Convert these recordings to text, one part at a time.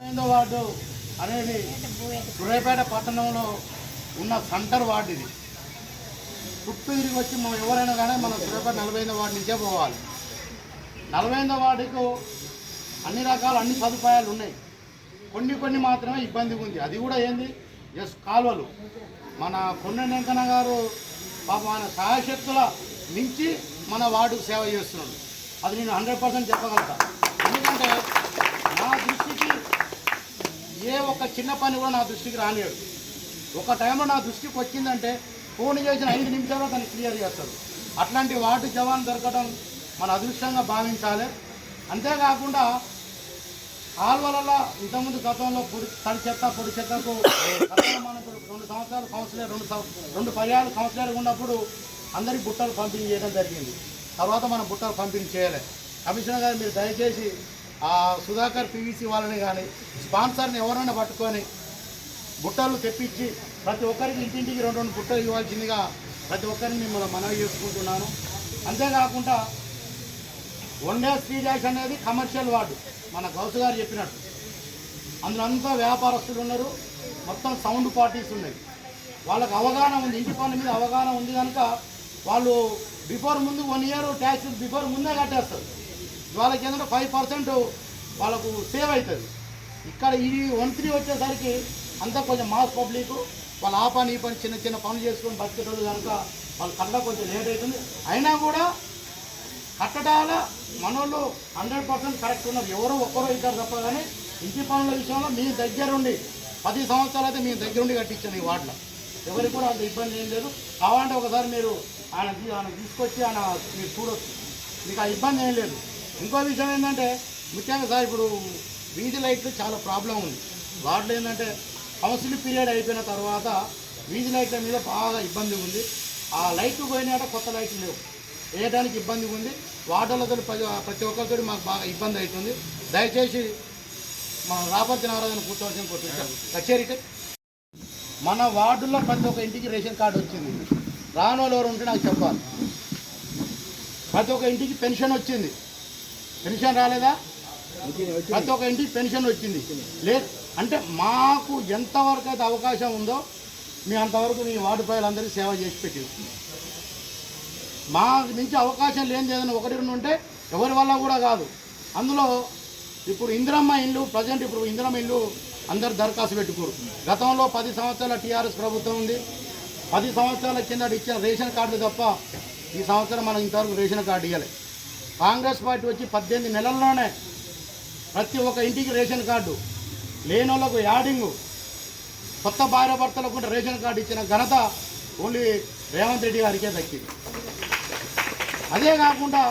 పదిహేనో వార్డు అనేది సూర్యాపేట పట్టణంలో ఉన్న సెంటర్ వార్డు ఇది చుట్టూ తిరిగి వచ్చి మనం ఎవరైనా కానీ మనం సూర్యాపేట నలభై ఐదో వార్డు నుంచే పోవాలి. నలభై ఐదో వార్డుకు అన్ని రకాల అన్ని సదుపాయాలు ఉన్నాయి. కొన్ని కొన్ని మాత్రమే ఇబ్బంది ఉంది. అది కూడా ఏంది? ఎస్ కాలువలు. మన కొండ వెంకన్న గారు పాప ఆయన సహాయశక్తుల మించి మన వార్డుకు సేవ చేస్తున్నాడు. అది నేను హండ్రెడ్ పర్సెంట్ చెప్పగలుగుతాను ఎందుకంటే నా దృష్టికి ఏ ఒక్క చిన్న పని కూడా నా దృష్టికి రానియడు. ఒక టైంలో నా దృష్టికి వచ్చిందంటే ఫోన్ చేసిన ఐదు నిమిషాల్లో దాన్ని క్లియర్ చేస్తాడు. అట్లాంటి వార్డు జవాన్ దొరకడం మన అదృష్టంగా భావించాలి. అంతేకాకుండా ఆల్వలలో ఇంతకుముందు గతంలో పొడి తడి చెత్త పొడి చెత్తకు మనకు రెండు సంవత్సరాలు కౌన్సిలర్ రెండు రెండు పర్యాలు కౌన్సిలర్ ఉన్నప్పుడు అందరికి బుట్టలు పంపిణీ చేయడం జరిగింది. తర్వాత మనం బుట్టలు పంపిణీ చేయలే. కమిషనర్ గారు మీరు దయచేసి సుధాకర్ పీవీసీ వాళ్ళని కానీ స్పాన్సర్ని ఎవరైనా పట్టుకొని బుట్టలు తెప్పించి ప్రతి ఒక్కరికి ఇంటింటికి రెండు రెండు బుట్టలు ఇవ్వాల్సిందిగా ప్రతి ఒక్కరిని మిమ్మల్ని మనవి చేసుకుంటున్నాను. అంతేకాకుండా వన్ డే త్రీ అనేది కమర్షియల్ వార్డు మన గౌసు గారు చెప్పినట్టు. అందులో అంతా వ్యాపారస్తులు ఉన్నారు మొత్తం సౌండ్ పార్టీస్ ఉన్నాయి. వాళ్ళకి అవగాహన ఉంది ఇంటి పనుల మీద అవగాహన ఉంది కనుక వాళ్ళు బిఫోర్ ముందు వన్ ఇయర్ ట్యాక్స్ బిఫోర్ ముందే కట్టేస్తారు. వాళ్ళకి ఏంటంటే ఫైవ్ పర్సెంట్ వాళ్ళకు సేవ్ అవుతుంది. ఇక్కడ ఈ వన్ త్రీ వచ్చేసరికి అంతా కొంచెం మాస్ పబ్లిక్ వాళ్ళు ఆ పని ఈ పని చిన్న చిన్న పనులు చేసుకొని బతికేటోళ్ళు కనుక వాళ్ళ కళ్ళ కొంచెం లేట్ అవుతుంది. అయినా కూడా కట్టడాల మనోళ్ళు హండ్రెడ్ పర్సెంట్ కరెక్ట్ ఉన్నారు. ఎవరో ఒక్కరో ఇద్దరు తప్ప కానీ ఇంటి పనుల విషయంలో మీ దగ్గరుండి పది సంవత్సరాలు అయితే మీ దగ్గరుండి కట్టించాను ఈ వార్డులో. ఎవరికి కూడా అంత ఇబ్బంది ఏం లేదు. కావాలంటే ఒకసారి మీరు ఆయన ఆయన తీసుకొచ్చి ఆయన మీరు చూడొచ్చు. మీకు ఆ ఇబ్బంది ఏం లేదు. ఇంకో విషయం ఏంటంటే ముఖ్యంగా సార్ ఇప్పుడు వీధి లైట్లు చాలా ప్రాబ్లం ఉంది. వార్డులో ఏంటంటే కౌన్సిలింగ్ పీరియడ్ అయిపోయిన తర్వాత వీధి లైట్ల మీద బాగా ఇబ్బంది ఉంది. ఆ లైట్లు పోయినాట కొత్త లైట్లు లేవు. వేయడానికి ఇబ్బంది ఉంది? వార్డులతో ప్రతి ప్రతి ఒక్కరితో మాకు బాగా ఇబ్బంది అవుతుంది. దయచేసి మన రాపతి నారాయణ కూర్చోవాల్సిన కూర్చోండి కచేరీకి. మన వార్డులో ప్రతి ఒక్క ఇంటికి రేషన్ కార్డు వచ్చింది. రాని వాళ్ళు ఎవరు ఉంటే నాకు చెప్పాలి. ప్రతి ఒక్క ఇంటికి పెన్షన్ వచ్చింది. పెన్షన్ రాలేదా? ప్రతి ఒక్క ఇంటికి పెన్షన్ వచ్చింది. లేదు అంటే మాకు ఎంతవరకు అయితే అవకాశం ఉందో మీ అంతవరకు మీ వార్డు ప్రజలందరికీ సేవ చేసి పెట్టింది. మా నుంచి అవకాశం లేనిది ఏదైనా ఒకటి రెండు ఉంటే ఎవరి వల్ల కూడా కాదు. అందులో ఇప్పుడు ఇందిరమ్మ ఇల్లు ప్రజెంట్ ఇప్పుడు ఇందిరమ్మ ఇల్లు అందరు దరఖాస్తు పెట్టుకోరు. గతంలో పది సంవత్సరాల టీఆర్ఎస్ ప్రభుత్వం ఉంది. పది సంవత్సరాల కింద ఇచ్చిన రేషన్ కార్డు తప్ప ఈ సంవత్సరం మనం ఇంతవరకు రేషన్ కార్డు ఇవ్వలేదు కాంగ్రెస్ పార్టీ వచ్చి పద్దెనిమిది నెలల్లోనే ప్రతి ఒక్క ఇంటికి రేషన్ కార్డు లేని వాళ్ళకు యాడింగు కొత్త భార్య భర్తలకు కూడా రేషన్ కార్డు ఇచ్చిన ఘనత ఓన్లీ రేవంత్ రెడ్డి గారికే దక్కింది. అదే కాకుండా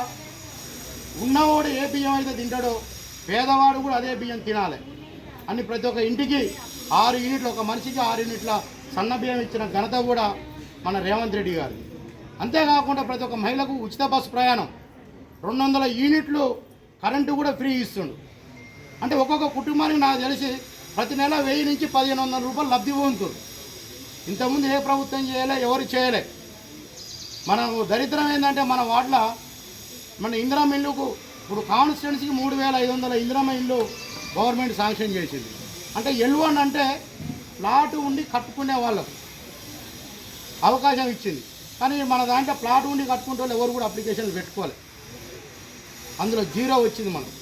ఉన్నవాడు ఏ బియ్యం అయితే తింటాడో పేదవాడు కూడా అదే బియ్యం తినాలి. అని ప్రతి ఒక్క ఇంటికి ఆరు యూనిట్లు ఒక మనిషికి ఆరు యూనిట్ల సన్న బియ్యం ఇచ్చిన ఘనత కూడా మన రేవంత్ రెడ్డి గారు అంతేకాకుండా ప్రతి ఒక్క మహిళకు ఉచిత బస్సు ప్రయాణం. రెండు వందల యూనిట్లు కరెంటు కూడా ఫ్రీ ఇస్తుండు. అంటే ఒక్కొక్క కుటుంబానికి నాకు తెలిసి ప్రతి నెల వెయ్యి నుంచి పదిహేను వందల రూపాయలు లబ్ధి పొందుతుంది ఇంతకుముందు ఏ ప్రభుత్వం చేయలే ఎవరు చేయలే. మన దరిద్రం ఏంటంటే మన వాటిలో మన ఇందిరామ ఇల్లుకు ఇప్పుడు కాన్స్టిట్యున్సీకి మూడు వేల ఐదు వందల ఇందిరామ ఇల్లు గవర్నమెంట్ శాంక్షన్ చేసింది. అంటే ఎల్వన్ అంటే ప్లాట్ ఉండి కట్టుకునే వాళ్ళకు అవకాశం ఇచ్చింది. కానీ మన దాంట్లో ప్లాట్ ఉండి కట్టుకుంటే వాళ్ళు ఎవరు కూడా అప్లికేషన్లు పెట్టుకోవాలి అందులో జీరో వచ్చింది మనకు.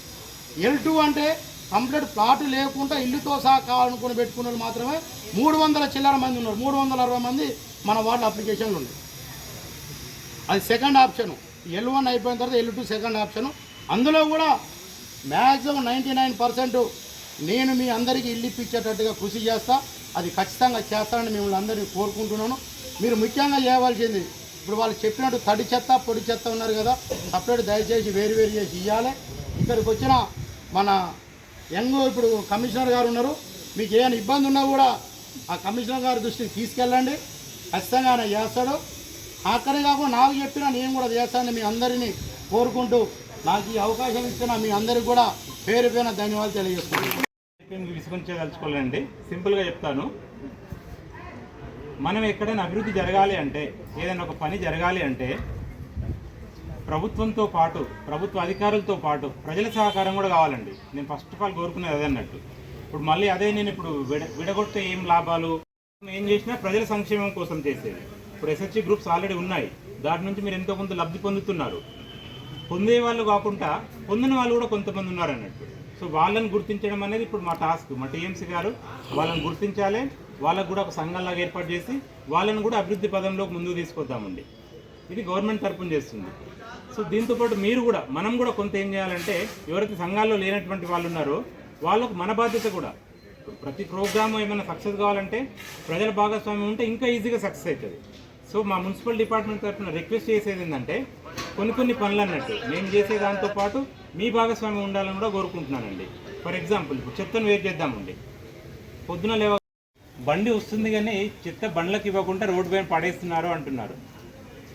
ఎల్ టూ అంటే కంప్లీట్ ప్లాట్ లేకుండా ఇల్లుతో సహా కావాలనుకుని పెట్టుకున్న వాళ్ళు మాత్రమే మూడు వందల చిల్లర మంది ఉన్నారు. మూడు వందల అరవై మంది మన వార్డు అప్లికేషన్లు ఉన్నాయి. అది సెకండ్ ఆప్షన్. ఎల్ వన్ అయిపోయిన తర్వాత ఎల్ టూ సెకండ్ ఆప్షన్. అందులో కూడా మ్యాక్సిమం నైంటీ నైన్ పర్సెంట్ నేను మీ అందరికీ ఇల్లు ఇప్పించేటట్టుగా కృషి చేస్తా. అది ఖచ్చితంగా చేస్తానని మిమ్మల్ని అందరినీ కోరుకుంటున్నాను. మీరు ముఖ్యంగా చేయవలసింది ఇప్పుడు వాళ్ళు చెప్పినట్టు తడి చెత్త పొడి చెత్త ఉన్నారు కదా సపరేట్ దయచేసి వేరు వేరు చేసి ఇవ్వాలి ఇక్కడికి వచ్చిన మన యంగ్ ఇప్పుడు కమిషనర్ గారు ఉన్నారు. మీకు ఏమైనా ఇబ్బంది ఉన్నా కూడా ఆ కమిషనర్ గారి దృష్టికి తీసుకెళ్ళండి. ఖచ్చితంగా ఆయన చేస్తాడు. అక్కడే కాకుండా నాకు చెప్పినా నేను కూడా చేస్తానని మీ అందరినీ కోరుకుంటూ నాకు ఈ అవకాశం ఇచ్చిన మీ అందరికి కూడా పేరు పేరున ధన్యవాదాలు తెలియజేస్తున్నాను. మీకు విసుగుంచదలుచుకోలేండి సింపుల్గా చెప్తాను. మనం ఎక్కడైనా అభివృద్ధి జరగాలి అంటే ఏదైనా ఒక పని జరగాలి అంటే ప్రభుత్వంతో పాటు ప్రభుత్వ అధికారులతో పాటు ప్రజల సహకారం కూడా కావాలండి. నేను ఫస్ట్ ఆఫ్ ఆల్ కోరుకునేది అదే అన్నట్టు. ఇప్పుడు మళ్ళీ అదే నేను ఇప్పుడు విడ విడగొడితే ఏం లాభాలు? ఏం చేసినా ప్రజల సంక్షేమం కోసం చేసేది. ఇప్పుడు ఎస్ఎస్సీ గ్రూప్స్ ఆల్రెడీ ఉన్నాయి. దాని నుంచి మీరు ఎంతో కొంత లబ్ధి పొందుతున్నారు. పొందే వాళ్ళు కాకుండా పొందిన వాళ్ళు కూడా కొంతమంది ఉన్నారు అన్నట్టు సో వాళ్ళని గుర్తించడం అనేది ఇప్పుడు మా టాస్క్ మా టీఎంసీ గారు వాళ్ళని గుర్తించాలి. వాళ్ళకు కూడా ఒక సంఘంలాగా ఏర్పాటు చేసి వాళ్ళని కూడా అభివృద్ధి పదంలోకి ముందుకు తీసుకొద్దామండి. ఇది గవర్నమెంట్ తరపున చేస్తుంది. సో దీంతోపాటు మీరు కూడా మనం కూడా కొంత ఏం చేయాలంటే ఎవరైతే సంఘాల్లో లేనటువంటి వాళ్ళు ఉన్నారో వాళ్ళకు మన బాధ్యత కూడా. ప్రతి ప్రోగ్రామ్ ఏమైనా సక్సెస్ కావాలంటే ప్రజల భాగస్వామ్యం ఉంటే ఇంకా ఈజీగా సక్సెస్ అవుతుంది. సో మా మున్సిపల్ డిపార్ట్మెంట్ తరఫున రిక్వెస్ట్ చేసేది ఏంటంటే కొన్ని కొన్ని పనులు అన్నట్టు మేము చేసే దాంతో పాటు మీ భాగస్వామ్యం ఉండాలని కూడా కోరుకుంటున్నానండి. ఫర్ ఎగ్జాంపుల్ ఇప్పుడు చెత్తను వేరు చేద్దామండి. పొద్దున లేవ బండి వస్తుంది కానీ చెత్త బండ్లకు ఇవ్వకుండా రోడ్డు పైన పడేస్తున్నారు అంటున్నారు.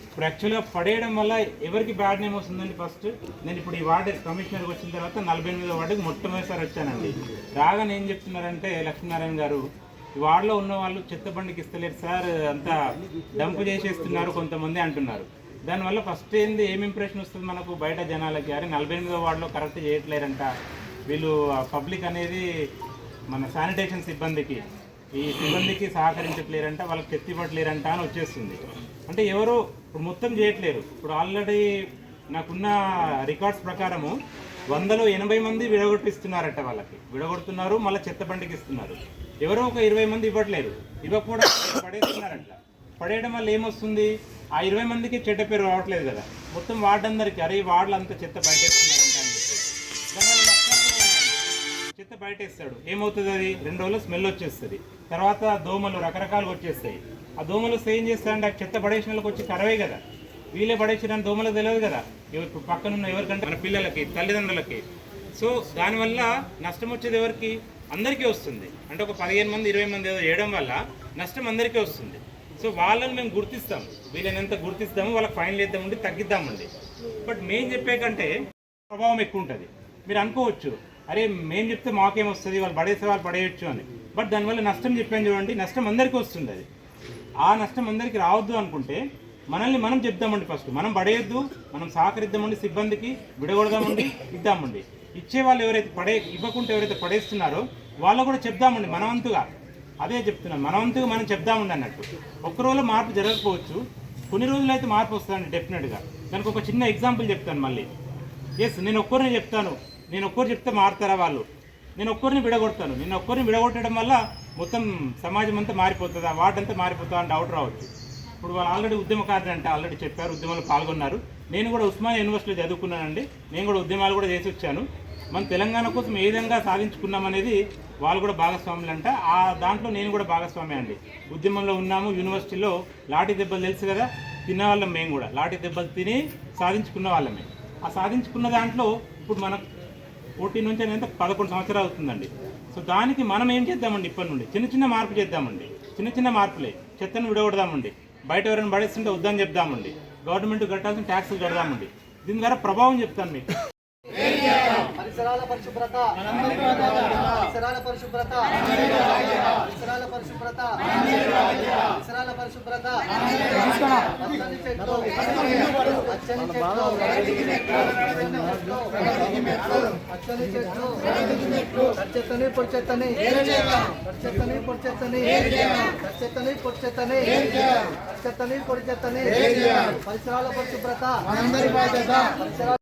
ఇప్పుడు యాక్చువల్గా పడేయడం వల్ల ఎవరికి బ్యాడ్ నేమ్ వస్తుందండి ఫస్ట్ నేను ఇప్పుడు ఈ వార్డు కమిషనర్కి వచ్చిన తర్వాత నలభై ఎనిమిదో వార్డుకి మొట్టమొదటిసారి వచ్చానండి. రాగానే ఏం చెప్తున్నారంటే లక్ష్మీనారాయణ గారు ఈ వార్డులో ఉన్న వాళ్ళు చెత్త బండికి ఇస్తలేరు సార్ అంతా డంప్ చేసేస్తున్నారు కొంతమంది అంటున్నారు. దానివల్ల ఫస్ట్ ఏంది ఏం ఇంప్రెషన్ వస్తుంది మనకు? బయట జనాలకి అరే నలభై ఎనిమిదో వార్డులో కరెక్ట్ చేయట్లేరంట. వీళ్ళు పబ్లిక్ అనేది మన శానిటేషన్ సిబ్బందికి ఈ సిబ్బందికి సహకరించట్లేరంట వాళ్ళకి చెత్త ఇవ్వట్లేరంట అని వచ్చేస్తుంది. అంటే ఎవరు ఇప్పుడు మొత్తం చేయట్లేరు. ఇప్పుడు ఆల్రెడీ నాకున్న రికార్డ్స్ ప్రకారము వందలో ఎనభై మంది విడగొట్టిస్తున్నారట వాళ్ళకి. విడగొడుతున్నారు మళ్ళీ చెత్త బండికి ఇస్తున్నారు ఎవరో ఒక ఇరవై మంది ఇవ్వట్లేరు. ఇవ్వకపోవడం పడేస్తున్నారంట. పడేయడం వల్ల ఏమొస్తుంది? ఆ ఇరవై మందికి చెడ్డ పేరు రావట్లేదు కదా. మొత్తం వార్డందరికీ అరే వార్డులు అంత చెత్త బయటేస్తున్నారంట చెత్త బయటేస్తాడు. ఏమవుతుంది అది? రెండు రోజులు స్మెల్ వచ్చేస్తుంది. తర్వాత దోమలు రకరకాలు వచ్చేస్తాయి. ఆ దోమలు ఏం చేస్తారంటే ఆ చెత్త పడేసిన వాళ్ళకి వచ్చి కరవే కదా. వీళ్ళే పడేసిన దోమలకు తెలియదు కదా. ఎవరు పక్కనున్న ఎవరికంటే మన పిల్లలకి తల్లిదండ్రులకి. సో దానివల్ల నష్టం వచ్చేది ఎవరికి? అందరికీ వస్తుంది. అంటే ఒక పదిహేను మంది ఇరవై మంది ఏదో చేయడం వల్ల నష్టం అందరికీ వస్తుంది. సో వాళ్ళని మేము గుర్తిస్తాం. వీళ్ళని ఎంత గుర్తిస్తామో వాళ్ళకి ఫైన్ వేద్దామండి తగ్గిద్దామండి. బట్ మేము చెప్పే కంటే ప్రభావం ఎక్కువ ఉంటుంది. మీరు అనుకోవచ్చు అరే మేము చెప్తే మాకేం వస్తుంది వాళ్ళు పడేసే వాళ్ళు పడేయచ్చు అని. బట్ దానివల్ల నష్టం చెప్పాను చూడండి నష్టం అందరికీ వస్తుంది అది. ఆ నష్టం అందరికీ రావద్దు అనుకుంటే మనల్ని మనం చెప్దామండి ఫస్ట్. మనం పడేయద్దు మనం సహకరిద్దామండి సిబ్బందికి విడగొడదామండి ఇద్దామండి. ఇచ్చే వాళ్ళు ఎవరైతే పడే ఇవ్వకుంటే ఎవరైతే పడేస్తున్నారో వాళ్ళు కూడా చెప్దామండి మనవంతుగా. అదే చెప్తున్నాను మనవంతుగా మనం చెప్దామండి అన్నట్టు. ఒక్క రోజులో మార్పు జరగకపోవచ్చు. కొన్ని రోజులు అయితే మార్పు వస్తుందండి డెఫినెట్గా దానికి ఒక చిన్న ఎగ్జాంపుల్ చెప్తాను మళ్ళీ. ఎస్ నేను ఒక్కరిని చెప్తాను. నేను ఒక్కరు చెప్తే మారుతారా వాళ్ళు? నేను ఒక్కరిని విడగొడతాను. నేను ఒక్కరిని విడగొట్టడం వల్ల మొత్తం సమాజం అంతా మారిపోతుందా? వాటంతా మారిపోతుందా అని డౌట్ రావచ్చు. ఇప్పుడు వాళ్ళు ఆల్రెడీ ఉద్యమకారులు అంటే ఆల్రెడీ చెప్పారు ఉద్యమంలో పాల్గొన్నారు. నేను కూడా ఉస్మానియా యూనివర్సిటీలో చదువుకున్నానండి. నేను కూడా ఉద్యమాలు కూడా చేసి వచ్చాను. మన తెలంగాణ కోసం ఏ విధంగా సాధించుకున్నామనేది వాళ్ళు కూడా భాగస్వాములు అంట. ఆ దాంట్లో నేను కూడా భాగస్వామి అండి. ఉద్యమంలో ఉన్నాము యూనివర్సిటీలో లాఠీ దెబ్బలు తెలుసు కదా? తినేవాళ్ళం మేము కూడా. లాఠీ దెబ్బలు తిని సాధించుకున్న వాళ్ళమే. ఆ సాధించుకున్న దాంట్లో ఇప్పుడు మనకు పోటీ నుంచి అనేది పదకొండు సంవత్సరాలు అవుతుందండి. సో దానికి మనం ఏం చేద్దామండి ఇప్పటి నుండి? చిన్న చిన్న మార్పు చేద్దామండి. చిన్న చిన్న మార్పులే. చెత్తను విడగొడదామండి. బయట ఎవరైనా పడేస్తుంటే వద్దని చెప్దామండి. గవర్నమెంట్ కట్టాల్సిన ట్యాక్సులు కడదామండి. దీని ద్వారా ప్రభావం చెప్తాను మీకు. పరిసరాల పరిశుభ్రత. పరిసరాల పరిశుభ్రత. పరిసరాల పరిశుభ్రత. పరిసరాల పరిశుభ్రత. పచ్చని చెట్లు. పచ్చని చెట్లు. పచ్చని చెట్లు. చెత్తని పొడి చెత్తని చెత్తని పొడి చెత్తని చెత్తని పొడి చెత్తని చెత్తని పొడి చెత్తని పరిసరాల పరిశుభ్రత పరిసరాల